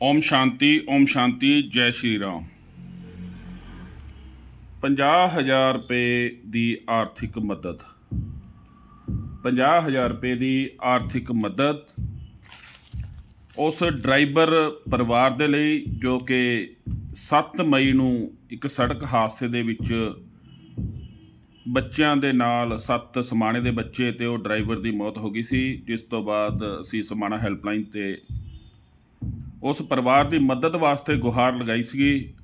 ਓਮ ਸ਼ਾਂਤੀ ਓਮ ਸ਼ਾਂਤੀ, ਜੈ ਸ਼੍ਰੀ ਰਾਮ। 50000 ਰੁਪਏ ਦੀ ਆਰਥਿਕ ਮਦਦ। 50000 ਰੁਪਏ ਦੀ ਆਰਥਿਕ ਮਦਦ ਉਸ ਡਰਾਈਵਰ ਪਰਿਵਾਰ ਦੇ ਲਈ ਜੋ ਕਿ 7 ਮਈ ਨੂੰ ਇੱਕ ਸੜਕ ਹਾਦਸੇ ਦੇ ਵਿੱਚ ਬੱਚਿਆਂ ਦੇ ਨਾਲ ਸੱਤ ਸਮਾਣੇ ਦੇ ਬੱਚੇ ਤੇ ਉਹ ਡਰਾਈਵਰ ਦੀ ਮੌਤ ਹੋ ਗਈ ਸੀ, ਜਿਸ ਤੋਂ ਬਾਅਦ ਅਸੀਂ ਸਮਾਣਾ ਹੈਲਪਲਾਈਨ ਤੇ ਉਸ ਪਰਿਵਾਰ ਦੀ ਮਦਦ ਵਾਸਤੇ ਗੁਹਾਰ ਲਗਾਈ ਸੀਗੀ।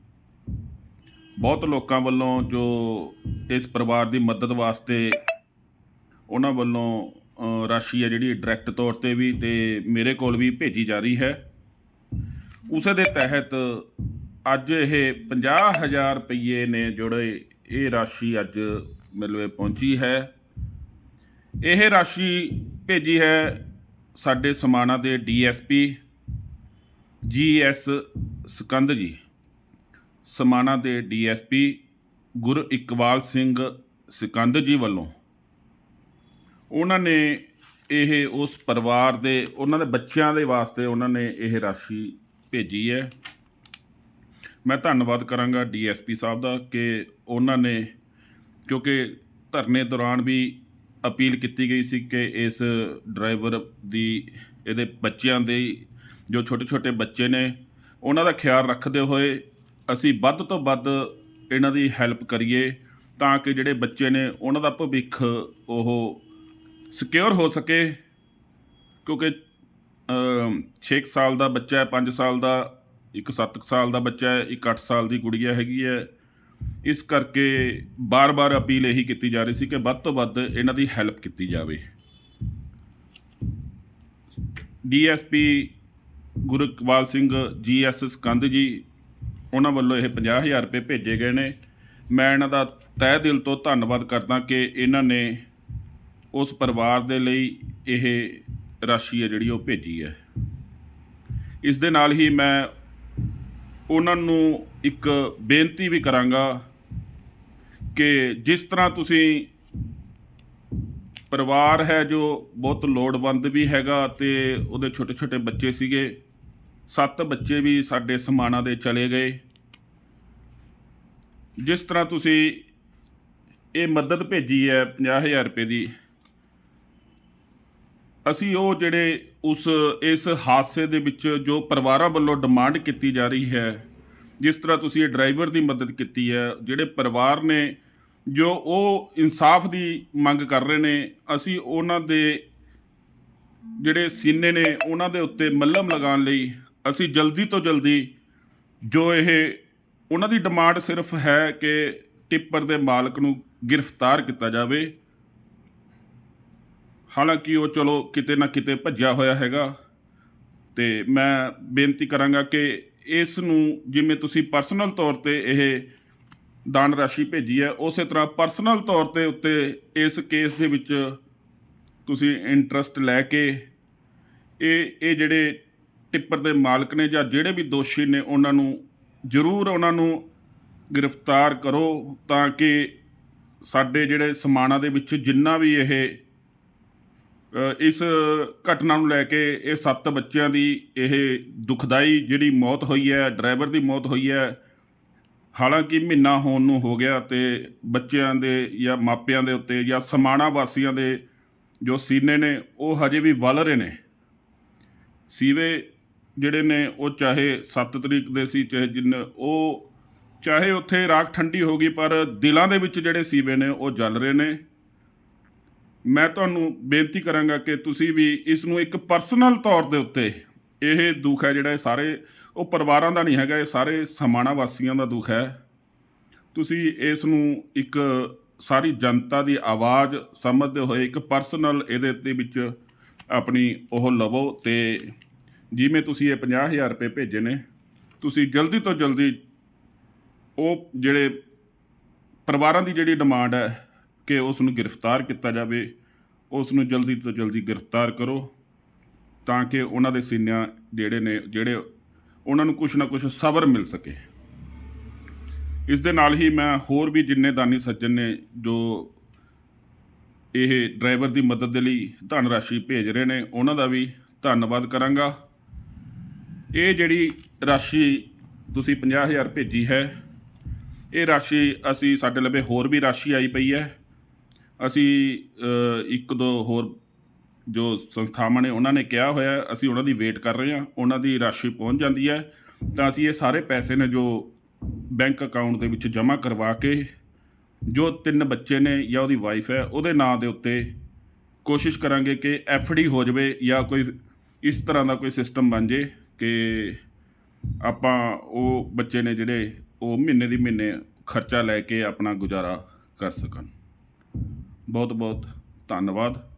ਬਹੁਤ ਲੋਕਾਂ ਵੱਲੋਂ ਜੋ ਇਸ ਪਰਿਵਾਰ ਦੀ ਮਦਦ ਵਾਸਤੇ ਉਹਨਾਂ ਵੱਲੋਂ ਰਾਸ਼ੀ ਹੈ ਜਿਹੜੀ ਡਾਇਰੈਕਟ ਤੌਰ ਤੇ ਵੀ ਤੇ ਮੇਰੇ ਕੋਲ ਵੀ ਭੇਜੀ ਜਾ ਰਹੀ ਹੈ। ਉਸੇ ਦੇ ਤਹਿਤ ਅੱਜ ਇਹ 50000 ਰੁਪਏ ਨੇ ਜਿਹੜੇ ਇਹ ਰਾਸ਼ੀ ਅੱਜ ਮੇਰੇ ਪਹੁੰਚੀ ਹੈ। ਇਹ ਰਾਸ਼ੀ ਭੇਜੀ ਹੈ ਸਾਡੇ ਸਮਾਣਾ ਦੇ ਡੀਐਸਪੀ ਜੀ ਜੀਐਸ ਸਕੰਦ ਜੀ। ਸਮਾਣਾ ਦੇ ਡੀਐਸਪੀ ਗੁਰ ਇਕਬਾਲ ਸਿੰਘ ਸਕੰਦ ਜੀ ਵੱਲੋਂ। ਉਹਨਾਂ ਨੇ ਇਹ ਉਸ ਪਰਿਵਾਰ ਦੇ, ਉਹਨਾਂ ਦੇ ਬੱਚਿਆਂ ਦੇ ਵਾਸਤੇ ਉਹਨਾਂ ਨੇ ਇਹ ਰਾਸ਼ੀ ਭੇਜੀ ਹੈ। ਮੈਂ ਧੰਨਵਾਦ ਕਰਾਂਗਾ ਡੀਐਸਪੀ ਸਾਹਿਬ ਦਾ ਕਿ ਉਹਨਾਂ ਨੇ, ਕਿਉਂਕਿ ਧਰਨੇ ਦੌਰਾਨ ਵੀ ਅਪੀਲ ਕੀਤੀ ਗਈ ਸੀ ਕਿ ਇਸ ਡਰਾਈਵਰ ਦੀ, ਇਹਦੇ ਬੱਚਿਆਂ ਦੇ ਜੋ ਛੋਟੇ ਛੋਟੇ ਬੱਚੇ ਨੇ, ਉਹਨਾਂ ਦਾ ਖਿਆਲ ਰੱਖਦੇ ਹੋਏ ਅਸੀਂ ਵੱਧ ਤੋਂ ਵੱਧ ਇਹਨਾਂ ਦੀ ਹੈਲਪ ਕਰੀਏ ਤਾਂ ਕਿ ਜਿਹੜੇ ਬੱਚੇ ਨੇ, ਉਹਨਾਂ ਦਾ ਭਵਿੱਖ ਉਹ ਸਿਕਿਉਰ ਹੋ ਸਕੇ। ਕਿਉਂਕਿ 6 ਸਾਲ ਦਾ ਬੱਚਾ ਹੈ 5 ਸਾਲ ਦਾ, ਇੱਕ 7 ਸਾਲ ਦਾ ਬੱਚਾ ਹੈ, ਇੱਕ 8 ਸਾਲ ਦੀ ਗੁੜੀਆ ਹੈਗੀ ਹੈ। ਇਸ ਕਰਕੇ ਬਾਰ-ਬਾਰ ਅਪੀਲ ਇਹੀ ਕੀਤੀ ਜਾ ਰਹੀ ਸੀ ਕਿ ਵੱਧ ਤੋਂ ਵੱਧ ਇਹਨਾਂ ਦੀ ਹੈਲਪ ਕੀਤੀ ਜਾਵੇ। ਡੀਐਸਪੀ ਗੁਰਕਵਾਲ ਸਿੰਘ ਜੀਐਸ ਸਕੰਦ ਜੀ, ਉਹਨਾਂ ਵੱਲੋਂ ਇਹ 50000 ਰੁਪਏ ਭੇਜੇ ਗਏ ਨੇ। ਮੈਂ ਇਹਨਾਂ ਦਾ ਤਹਿ ਦਿਲ ਤੋਂ ਧੰਨਵਾਦ ਕਰਦਾ ਕਿ ਇਹਨਾਂ ਨੇ ਉਸ ਪਰਿਵਾਰ ਦੇ ਲਈ ਇਹ ਰਾਸ਼ੀ ਹੈ ਜਿਹੜੀ ਉਹ ਭੇਜੀ ਹੈ। ਇਸ ਦੇ ਨਾਲ ਹੀ ਮੈਂ ਉਹਨਾਂ ਨੂੰ ਇੱਕ ਬੇਨਤੀ ਵੀ ਕਰਾਂਗਾ ਕਿ ਜਿਸ ਤਰ੍ਹਾਂ ਤੁਸੀਂ ਪਰਿਵਾਰ ਹੈ ਜੋ ਬਹੁਤ ਲੋੜਵੰਦ ਵੀ ਹੈਗਾ ਤੇ ਉਹਦੇ ਛੋਟੇ ਛੋਟੇ ਬੱਚੇ ਸੀਗੇ ਸੱਤ ਬੱਚੇ ਵੀ ਸਾਡੇ ਸਮਾਣਾ ਦੇ ਚਲੇ ਗਏ। ਜਿਸ ਤਰ੍ਹਾਂ ਤੁਸੀਂ ਇਹ ਮਦਦ ਭੇਜੀ ਹੈ 50000 ਰੁਪਏ ਦੀ, ਅਸੀਂ ਉਹ ਜਿਹੜੇ ਉਸ, ਇਸ ਹਾਦਸੇ ਦੇ ਵਿੱਚ ਜੋ ਪਰਿਵਾਰਾਂ ਵੱਲੋਂ ਡਿਮਾਂਡ ਕੀਤੀ ਜਾ ਰਹੀ ਹੈ, ਜਿਸ ਤਰ੍ਹਾਂ ਤੁਸੀਂ ਇਹ ਡਰਾਈਵਰ ਦੀ ਮਦਦ ਕੀਤੀ ਹੈ, ਜਿਹੜੇ ਪਰਿਵਾਰ ਨੇ ਜੋ ਉਹ ਇਨਸਾਫ ਦੀ ਮੰਗ ਕਰ ਰਹੇ ਨੇ, ਅਸੀਂ ਉਹਨਾਂ ਦੇ ਜਿਹੜੇ ਸੀਨੇ ਨੇ ਉਹਨਾਂ ਦੇ ਉੱਤੇ ਮੱਲਮ ਲਗਾਉਣ ਲਈ ਅਸੀਂ ਜਲਦੀ ਤੋਂ ਜਲਦੀ ਜੋ ਇਹ ਉਹਨਾਂ ਦੀ ਡਿਮਾਂਡ ਸਿਰਫ ਹੈ ਕਿ ਟਿੱਪਰ ਦੇ ਮਾਲਕ ਨੂੰ ਗ੍ਰਿਫਤਾਰ ਕੀਤਾ ਜਾਵੇ। ਹਾਲਾਂਕਿ ਉਹ ਚਲੋ ਕਿਤੇ ਨਾ ਕਿਤੇ ਭੱਜਿਆ ਹੋਇਆ ਹੈਗਾ ਤੇ ਮੈਂ ਬੇਨਤੀ ਕਰਾਂਗਾ ਕਿ ਇਸ ਨੂੰ ਜਿਵੇਂ ਤੁਸੀਂ ਪਰਸਨਲ ਤੌਰ ਤੇ ਇਹ ਦਾਨ ਰਾਸ਼ੀ ਭੇਜੀ ਹੈ, ਉਸੇ ਤਰ੍ਹਾਂ ਪਰਸਨਲ ਤੌਰ ਤੇ ਉੱਤੇ ਇਸ ਕੇਸ ਦੇ ਵਿੱਚ ਤੁਸੀਂ ਇੰਟਰਸਟ ਲੈ ਕੇ ਇਹ ਇਹ ਜਿਹੜੇ ਟਿੱਪਰ ਦੇ ਮਾਲਕ ਨੇ ਜਾਂ ਜਿਹੜੇ ਵੀ ਦੋਸ਼ੀ ਨੇ ਉਹਨਾਂ ਨੂੰ ਜ਼ਰੂਰ ਉਹਨਾਂ ਨੂੰ ਗ੍ਰਿਫਤਾਰ ਕਰੋ ਤਾਂ ਕਿ ਸਾਡੇ ਜਿਹੜੇ ਸਮਾਣਾ ਦੇ ਵਿੱਚ ਜਿੰਨਾ ਵੀ ਇਹ ਇਸ ਘਟਨਾ ਨੂੰ ਲੈ ਕੇ ਇਹ ਸੱਤ ਬੱਚਿਆਂ ਦੀ ਇਹ ਦੁਖਦਾਈ ਜਿਹੜੀ ਮੌਤ ਹੋਈ ਹੈ, ਡਰਾਈਵਰ ਦੀ ਮੌਤ ਹੋਈ ਹੈ, ਹਾਲਾਂਕਿ ਮਹੀਨਾ ਹੋਣ ਨੂੰ ਹੋ ਗਿਆ ਤੇ ਬੱਚਿਆਂ ਦੇ ਜਾਂ ਮਾਪਿਆਂ ਦੇ ਉੱਤੇ ਜਾਂ ਸਮਾਣਾ ਵਾਸੀਆਂ ਦੇ ਜੋ ਸੀਨੇ ਨੇ ਉਹ ਹਜੇ ਵੀ ਵਲ ਰਹੇ ਨੇ। ਸੀਵੇ ਜਿਹੜੇ ਨੇ ਉਹ ਚਾਹੇ 7 ਤਰੀਕ ਦੇ ਸੀ, ਚਾਹੇ ਜਿੰਨ, ਉਹ ਚਾਹੇ ਉੱਥੇ ਰਾਖ ਠੰਡੀ ਹੋ ਗਈ, ਪਰ ਦਿਲਾਂ ਦੇ ਵਿੱਚ ਜਿਹੜੇ ਸੀਵੇ ਨੇ, ਉਹ ਜਲ ਰਹੇ ਨੇ। ਮੈਂ ਤੁਹਾਨੂੰ ਬੇਨਤੀ ਕਰਾਂਗਾ ਕਿ ਤੁਸੀਂ ਵੀ ਇਸ ਨੂੰ ਇੱਕ ਪਰਸਨਲ ਤੌਰ ਦੇ ਉੱਤੇ ਇਹ ਦੁੱਖ ਹੈ ਜਿਹੜਾ ਸਾਰੇ, ਉਹ ਪਰਿਵਾਰਾਂ ਦਾ ਨਹੀਂ ਹੈਗਾ, ਇਹ ਸਾਰੇ ਸਮਾਣਾ ਵਾਸੀਆਂ ਦਾ ਦੁੱਖ ਹੈ। ਤੁਸੀਂ ਇਸ ਨੂੰ ਇੱਕ ਸਾਰੀ ਜਨਤਾ ਦੀ ਆਵਾਜ਼ ਸਮਝਦੇ ਹੋਏ ਇੱਕ ਪਰਸਨਲ ਇਹਦੇ ਦੇ ਵਿੱਚ ਆਪਣੀ ਉਹ ਲਵੋ ਤੇ ਜਿਵੇਂ ਤੁਸੀਂ ਇਹ 50000 ਰੁਪਏ ਭੇਜੇ ਨੇ, ਤੁਸੀਂ ਜਲਦੀ ਤੋਂ ਜਲਦੀ ਉਹ ਜਿਹੜੇ ਪਰਿਵਾਰਾਂ ਦੀ ਜਿਹੜੀ ਡਿਮਾਂਡ ਹੈ ਕਿ ਉਸ ਨੂੰ ਗ੍ਰਿਫਤਾਰ ਕੀਤਾ ਜਾਵੇ ਉਸ ਨੂੰ ਜਲਦੀ ਤੋਂ ਜਲਦੀ ਗ੍ਰਿਫਤਾਰ ਕਰੋ ਤਾਂ ਕਿ ਉਹਨਾਂ ਦੇ ਸੀਨਿਆਂ ਜਿਹੜੇ ਨੇ, ਜਿਹੜੇ ਉਹਨਾਂ ਨੂੰ ਕੁਝ ਨਾ ਕੁਝ ਸਬਰ ਮਿਲ ਸਕੇ। ਇਸ ਦੇ ਨਾਲ ਹੀ ਮੈਂ ਹੋਰ ਵੀ ਜਿੰਨੇ ਦਾਨੀ ਸੱਜਣ ਨੇ ਜੋ ਇਹ ਡਰਾਈਵਰ ਦੀ ਮਦਦ ਦੇ ਲਈ ਧਨ ਰਾਸ਼ੀ ਭੇਜ ਰਹੇ ਨੇ, ਉਹਨਾਂ ਦਾ ਵੀ ਧੰਨਵਾਦ ਕਰਾਂਗਾ। ਇਹ ਜਿਹੜੀ ਰਾਸ਼ੀ ਤੁਸੀਂ 50000 ਭੇਜੀ ਹੈ, ਇਹ ਰਾਸ਼ੀ ਅਸੀਂ ਸਾਡੇ ਲਵੇ ਹੋਰ ਵੀ ਰਾਸ਼ੀ ਆਈ ਪਈ ਹੈ। ਅਸੀਂ ਇੱਕ ਦੋ ਹੋਰ ਜੋ ਸੰਸਥਾਵਾਂ ਨੇ ਉਹਨਾਂ ਨੇ ਕਿਹਾ ਹੋਇਆ, ਅਸੀਂ ਉਹਨਾਂ ਦੀ ਵੇਟ ਕਰ ਰਹੇ ਹਾਂ, ਉਹਨਾਂ ਦੀ ਰਾਸ਼ੀ ਪਹੁੰਚ ਜਾਂਦੀ ਹੈ। ਤਾਂ ਅਸੀਂ ਇਹ ਸਾਰੇ ਪੈਸੇ ਨੇ ਜੋ ਬੈਂਕ ਅਕਾਊਂਟ ਦੇ ਵਿੱਚ ਜਮ੍ਹਾਂ ਕਰਵਾ ਕੇ ਜੋ ਤਿੰਨ ਬੱਚੇ ਨੇ ਜਾਂ ਉਹਦੀ ਵਾਈਫ ਹੈ, ਉਹਦੇ ਨਾਂ ਦੇ ਉੱਤੇ ਕੋਸ਼ਿਸ਼ ਕਰਾਂਗੇ ਕਿ ਡੀ ਹੋ ਜਾਵੇ ਜਾਂ ਕੋਈ ਇਸ ਤਰ੍ਹਾਂ ਦਾ ਕੋਈ ਸਿਸਟਮ ਬਣ ਜੇ ਕਿ ਆਪਾਂ ਉਹ ਬੱਚੇ ਨੇ ਜਿਹੜੇ ਉਹ ਮਹੀਨੇ ਦੀ ਮਹੀਨੇ ਖਰਚਾ ਲੈ ਕੇ ਆਪਣਾ ਗੁਜ਼ਾਰਾ ਕਰ ਸਕਣ। ਬਹੁਤ ਬਹੁਤ ਧੰਨਵਾਦ।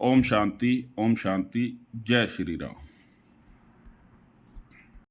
ਓਮ ਸ਼ਾਂਤੀ ਓਮ ਸ਼ਾਂਤੀ। ਜੈ ਸ਼੍ਰੀ ਰਾਮ।